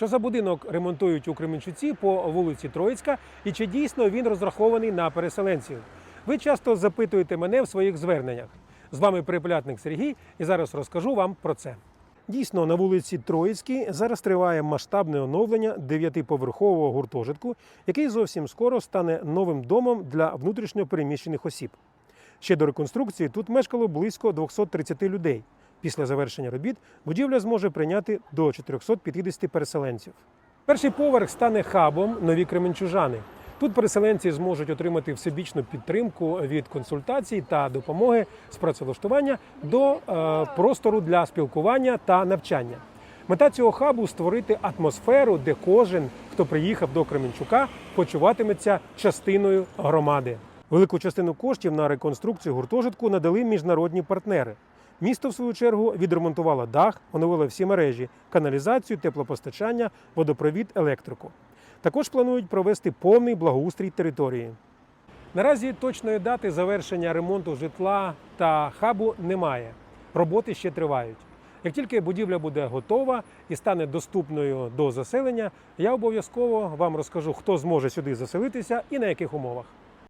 Що за будинок ремонтують у Кременчуці по вулиці Троїцька і чи дійсно він розрахований на переселенців? Ви часто запитуєте мене в своїх зверненнях. З вами переплятник Сергій, і зараз розкажу вам про це. Дійсно, на вулиці Троїцькій зараз триває масштабне оновлення дев'ятиповерхового гуртожитку, який зовсім скоро стане новим домом для внутрішньо переміщених осіб. Ще до реконструкції тут мешкало близько 230 людей. Після завершення робіт будівля зможе прийняти до 450 переселенців. Перший поверх стане хабом нові кременчужани. Тут переселенці зможуть отримати всебічну підтримку від консультацій та допомоги з працевлаштування до е, простору для спілкування та навчання. Мета цього хабу створити атмосферу, де кожен, хто приїхав до Кременчука, почуватиметься частиною громади. Велику частину коштів на реконструкцію гуртожитку надали міжнародні партнери. Місто, в свою чергу, відремонтувало дах, оновило всі мережі, каналізацію, теплопостачання, водопровід, електрику. Також планують провести повний благоустрій території. Наразі точної дати завершення ремонту житла та хабу немає. Роботи ще тривають. Як тільки будівля буде готова і стане доступною до заселення, я обов'язково вам розкажу, хто зможе сюди заселитися і на яких умовах.